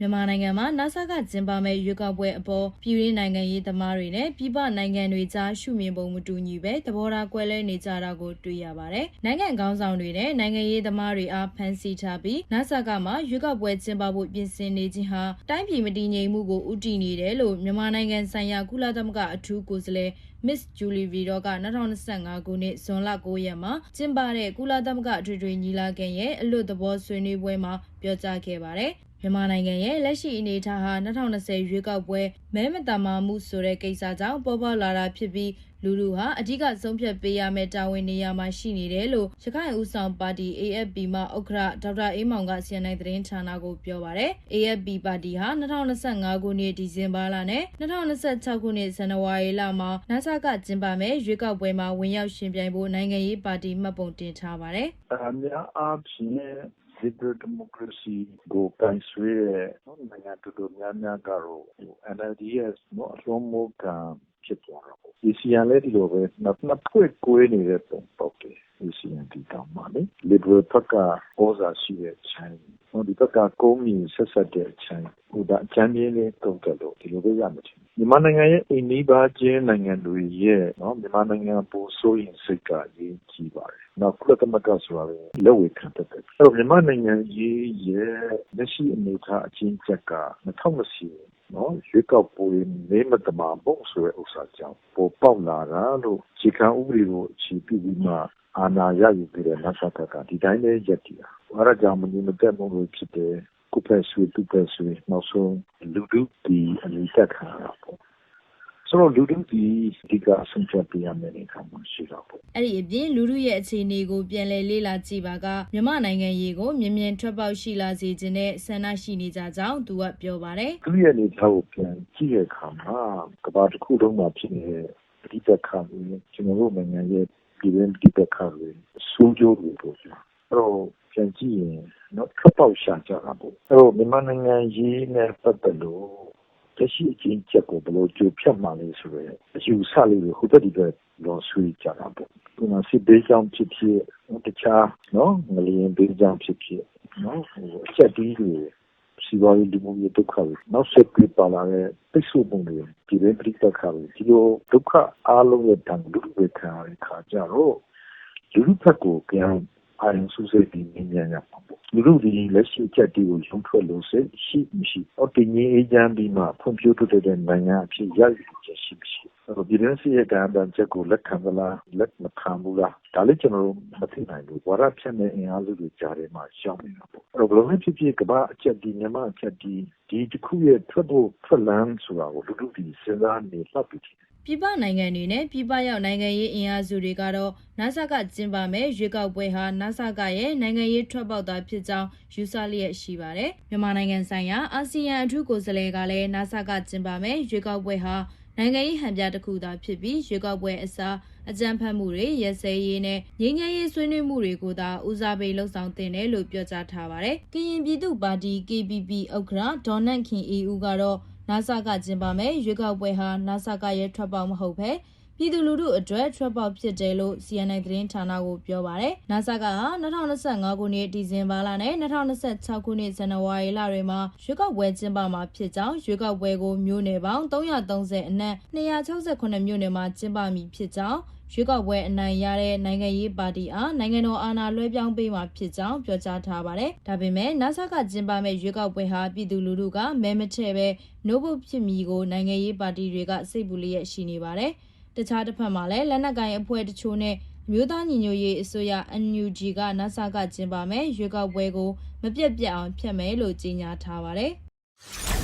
မြန်မာနိုင်ငံမှာနာဆာကကျင်းပမဲ့ရွေးကောက်ပွဲအပေါ်ပြည်ရင်းနိုင်ငံရေးသမားတွေနဲ့ပြည်ပနိုင်ငံတွေကြားရှုမြင်ပုံမတူညီပဲသဘောထားကွဲလွဲနေကြတာကိုတွေ့ရပါတယ်။နိုင်ငံခေါင်းဆောင်တွေနဲ့နိုင်ငံရေးသမားတွေအားဖန်ဆီးထားပြီးနာဆာကမှာရွေးကောက်ပွဲကျင်းပဖို့ပြင်ဆင်နေခြင်းဟာတိုင်းပြည်မတည်ငြိမ်မှုကိုဥတီနေတယ်လို့မြန်မာနိုင်ငံဆိုင်ရာကုလသမဂ္ဂအထူးကိုယ်စားလှယ် Miss Julie Vido က2025ခုနှစ်ဇွန်လ9ရက်မှာကျင်းပတဲ့ကုလသမဂ္ဂအထွေထွေညီလာခံရဲ့အလွတ်သဘောဆွေးနွေးပွဲမှာပြောကြားခဲ့ပါတယ်။ မြန်မာနိုင်ငံရဲ့လက်ရှိအနေအထားဟာ2020ရွေးကောက်ပွဲမဲမတမာမှုဆိုတဲ့ကိစ္စကြောင့်ပေါ်ပေါက်လာတာဖြစ်ပြီးလူလူဟာအဓိကဆုံးဖြတ်ပေးရမယ့်တာဝန်နေရာမှာရှိနေတယ်လို့ရခိုင်ဦးဆောင်ပါတီ AFP မှဥက္ကဋ္ဌဒေါက်တာအေးမောင်က CNN သတင်းဌာနကိုပြောပါတယ်။ AFP ပါတီဟာ2025ခုနှစ်ဒီဇင်ဘာလနဲ့2026ခုနှစ်ဇန်နဝါရီလမှာနာဆာကကျင်းပမဲ့ရွေးကောက်ပွဲမှာဝင်ရောက်ရှင်ပြိုင်ဖို့နိုင်ငံရေးပါတီမှတ်ပုံတင်ထားပါတယ်။အများအားဖြင့် Liberal Democracy ကိုကိုင်စွဲတဲ့နိုင်ငံတော်တော်များများကတော့ NLD ရဲ့အလွှမ်းမိုးခံဖြစ်သွားတာပေါ့။ ASEAN လည်းဒီလိုပဲနှစ်ဖွဲ့ကွဲနေတဲ့ပုံပေါက်တယ်။ ASEAN ဒေသမှာလေ။ Liberal ဘက်ကသြဇာရှိတဲ့အချိုင်း၊ဒီဘက်ကကုန်းမြင့်ဆက်စပ်တဲ့အချိုင်း။အကြမ်းဖျင်းလေးသုံးသပ်လို့ဒီလိုပဲရမယ်ထင်တယ်။မြန်မာနိုင်ငံရဲ့အိမ်နီးချင်းနိုင်ငံတွေရဲ့မြန်မာနိုင်ငံအပေါ်စိုးရိမ်စိတ်ကအရေးကြီးပါတယ်။နောက်ကုလသမဂ္ဂဆိုတာလည်းလက်ဝေခံတတ်တယ်။ အဲ့တော့မြန်မာနိုင်ငံရေးရဲ့လက်ရှိအနေအထားအကျဉ်းချက်က2020နော်ရွေးကောက်ပွဲမဲမတမာမှုဆိုတဲ့ဥစ္စာကြောင့်ပေါ်ပေါက်လာတာလို့ခြေခံဥပဒေကိုအခြေပြုပြီးမှအာဏာရယူပြီးတဲ့နစကကဒီတိုင်းပဲရပ်တည်တာ။အဲဒါကြောင့်မငြိမ်မသက်မှုတွေဖြစ်တယ်။ကိုယ့်ဘက်ဆွေသူ့ဘက်ဆွေနောက်ဆုံးလူထုဒီအမိတက်ခံရတာပေါ့။ ဆိုတော့လူထုဒီအဓိကဆုံးဖြတ်ပေးရမယ့်အနေအထားမှာရှိတာပေါ့အဲ့ဒီအပြင်လူထုရဲ့အခြေအနေကိုပြန်လည်လေ့လာကြည့်ပါကမြန်မာနိုင်ငံရေးကိုမြင်မြင်ထွက်ပေါက်ရှိလာစေခြင်းနဲ့ဆန္ဒရှိနေကြကြောင်းသူကပြောပါတယ်သူ့ရဲ့အနေအထားကိုပြန်ကြည့်တဲ့အခါမှာကမ္ဘာတစ်ခုလုံးမှာဖြစ်နေတဲ့ပြည်ပခါတွေကျွန်တော်တို့နိုင်ငံရဲ့ပြည်တွင်းပြည်ပခါတွေစိုးကျိုးတွေပေါ့ဗျာအဲ့တော့ပြန်ကြည့်ရင်နော်ထွက်ပေါက်ရှာကြတာပေါ့အဲ့တော့မြန်မာနိုင်ငံရေးနဲ့ပတ်သက်လို့ လက်ရှိအချင်းချက်ကိုဘယ်လိုကြိုဖြတ်မှလဲဆိုတော့အယူဆလေးတွေဟိုဘက်ဒီဘက်လောဆွေးကြတာပေါ့ဒီမှာစစ်ဘေးကြောင့်ဖြစ်ဖြစ်တခြားနော်ငလျင်ဘေးကြောင့်ဖြစ်ဖြစ်နော်ဟိုအချက်တီးတွေစီးပွားရေးလူမှုရေးဒုက္ခတွေနောက်ဆက်ပြီးပါလာတဲ့ပိတ်ဆို့မှုတွေပြည်တွင်းပြည်ပခါတွေဒီလိုဒုက္ခအားလုံးရဲ့တန်လူတွေခံရတဲ့ခါကြတော့လူလူဘက်ကိုပြန် အာရုံစူးစိတ်ပြီးမြင်မြန်ရမှာပေါ့လူလူဒီလက်ရှိချက်တီးကိုရုံထွက်လို့စိတ်ရှိမရှိအော်တင်ကြီးအေးချမ်းပြီးမှဖွံ့ဖြိုးတိုးတက်တဲ့နိုင်ငံအဖြစ်ရည်ရည်ချက်ရှိမရှိအဲ့တော့ပြည်တွင်းစီရဲ့ကံတန်ချက်ကိုလက်ခံသလားလက်မခံဘူးလားဒါလည်းကျွန်တော်တို့မသိနိုင်ဘူးဝါရဖြတ်တဲ့အင်အားစုတွေကြားထဲမှာရှောင်နေတာပေါ့အဲ့တော့ဘယ်လိုမှဖြစ်ဖြစ်ကမ္ဘာအချက်ဒီမြန်မာအချက်ဒီဒီတစ်ခုရဲ့ထွက်ဖို့ထွက်လန်းဆိုတာကိုလူလူဒီစဉ်းစားနေလှပ်ပြီး ပြည်ပနိုင်ငံတွေနဲ့ပြည်ပရောက်နိုင်ငံရေးအင်အားစုတွေကတော့နာဆာကကျင်းပမဲ့ရွေးကောက်ပွဲဟာနာဆာကရဲ့နိုင်ငံရေးထွက်ပေါက်သာဖြစ်ကြောင်းယူဆလျက်ရှိပါတယ်။မြန်မာနိုင်ငံဆိုင်ရာအာဆီယံအထူးကိုယ်စားလှယ်ကလည်းနာဆာကကျင်းပမဲ့ရွေးကောက်ပွဲဟာနိုင်ငံရေးဟန်ပြတစ်ခုသာဖြစ်ပြီးရွေးကောက်ပွဲအစားအကြမ်းဖက်မှုတွေရက်စဲရေးနဲ့ငြိမ်းချမ်းရေးဆွေးနွေးမှုတွေကိုသာဦးစားပေးလှုံ့ဆော်တင်တယ်လို့ပြောကြားထားပါတယ်။ကရင်ပြည်သူ့ပါတီ KPP ဥက္ကဋ္ဌဒေါ်နန့်ခင်အေးဦးကတော့ နာဆာကကျင်းပမဲ့ရွေးကောက်ပွဲဟာနာဆာကရဲ့ထွက်ပေါက်မဟုတ်ဘဲပြည်သူလူထုအတွက်ထွက်ပေါက်ဖြစ်တယ်လို့ CNN သတင်းဌာနကိုပြောပါတယ်။နာဆာကဟာ2025ခုနှစ်ဒီဇင်ဘာလနဲ့2026ခုနှစ်ဇန်နဝါရီလတွေမှာရွေးကောက်ပွဲကျင်းပမှာဖြစ်ကြောင်းရွေးကောက်ပွဲကိုမြို့နယ်ပေါင်း330အနက်268မြို့နယ်မှာကျင်းပမည်ဖြစ်ကြောင်း ရွေးကောက်ပွဲအနိုင်ရတဲ့နိုင်ငံရေးပါတီအားနိုင်ငံတော်အာဏာလွှဲပြောင်းပေးမှာဖြစ်ကြောင်းပြောကြားထားပါတယ်။ဒါပေမဲ့နာဆာကကျင်းပမဲ့ရွေးကောက်ပွဲဟာပြည်သူလူထုကမဲမထည့်ပဲနို့ဘုတ်ဖြစ်မည်ကိုနိုင်ငံရေးပါတီတွေကစိတ်ပူလျက်ရှိနေပါတယ်။တခြားတစ်ဖက်မှာလည်းလက်နက်ကိုင်အဖွဲ့တချို့နဲ့အမျိုးသားညီညွတ်ရေးအစိုးရ NUG ကနာဆာကကျင်းပမဲ့ရွေးကောက်ပွဲကိုမပြတ်ပြတ်အောင်ဖျက်မယ်လို့ကြေညာထားပါတယ်။